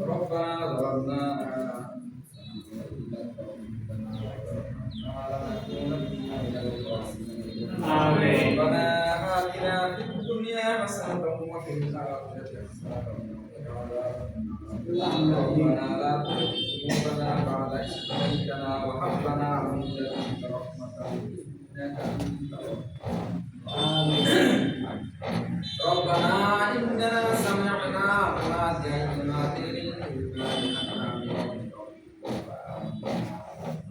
ربنا ظلمنا ربنا إننا سمعنا مناديا ينادي للإيمان أن آمنوا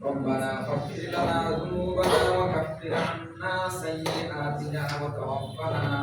ربنا فاغفر لنا ذنوبنا وكفر عنا سيئاتنا وتوفنا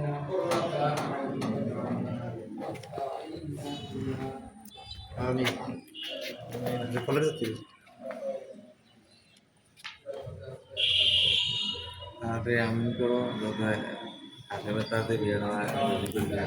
আমি ফলের যাচ্ছি আরে আমি করো বোধহয় আগে তাদের বিয়ে না বিয়ে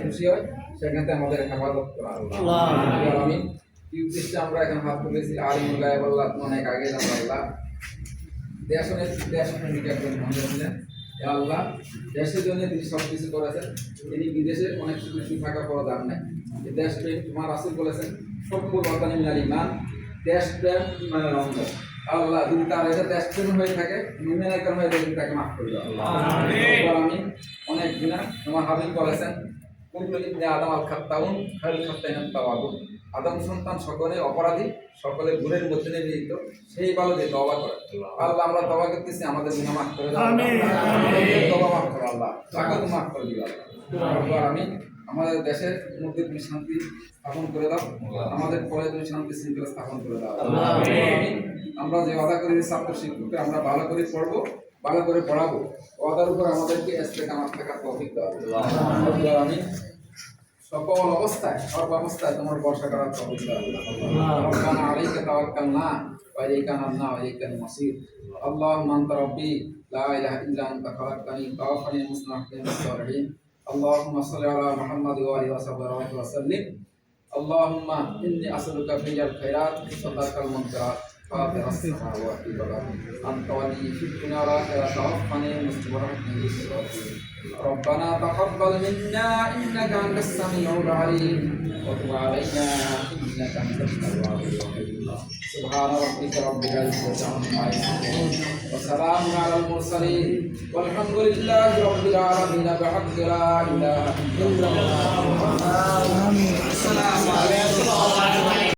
খুশি হয় আমাদের হেফাজত করা আমি আমরা এখন হাত তুলেছি আর গায়েব আল্লাহ। অনেক আগে জানো আল্লাহ দেশনে দেশনে মিডিয়া করে এ আল্লাহ দেশের জন্য তিনি সব কিছু করেছেন। তিনি বিদেশে অনেক সুবিধা থাকা পর দাম নেই। এই দেশপ্রেম তোমার রাসুল বলেছেন সত্য বাতানি মিনাল ইমান দেশপ্রেম ইমানের অঙ্গ আল্লাহ যদি তার এটা দেশপ্রেম হয়ে থাকে ইমানের কারণে তাকে মাফ করে দাও। আল্লাহ আমি অনেক দিনা তোমার হাবিব বলেছেন কুল্লু ইবনে আদম আল খাত্তাউন খাল খাত্তাইন তাওয়াবুন। আদম সন্তান সকলে অপরাধী সকলে গুণের মধ্যে নিহিত সেই ভালো যে তওবা করে। আল্লাহ আমরা তওবা করতেছি আমাদের গুনাহ মাফ করে দাও। আমিন। আমাদের তওবা মাফ করো আল্লাহ। তাকে তো মাফ করে দিও আল্লাহ আমিন আমাদের দেশের মধ্যে তুমি শান্তি স্থাপন করে দাও। আমাদের পরে তুমি শান্তি শৃঙ্খলা স্থাপন করে দাও। আমরা যে ওয়াদা করি ছাত্র শিক্ষককে আমরা ভালো করে পড়ব। ভালো করে পড়াবো ওয়াদার উপর আমাদেরকে ইস্তেকামাত থাকার তৌফিক দাও রব্বুল আমিন সকল অবস্থায় সর্ব অবস্থায় তোমার বর্ষা করার তৌফিক দাও রব্বানা আলাইকা তাওয়াক্কালনা ওয়া ইলাইকা নাবনা ওয়া ইলাইকাল মাসির আল্লাহুম্মা আনতা রাব্বি লা ইলাহা ইল্লা আনতা খালাকতানি তাওয়াফানি মুসলিমান মুসলিমিন اللهم صل على محمد وآله وصحبه وسلم اللهم إني أسألك فعل الخيرات وترك المنكرات فاطر السماوات والارض انت ولي في الدنيا والاخره توفني مسلم ورحمه ربنا تقبل منا انك انت السميع العليم وتب علينا انك انت التواب الرحيم سبحان ربك رب العزه عما يصفون وسلام على المرسلين والحمد لله رب العالمين بحق لا اله الا الله السلام عليكم ورحمه الله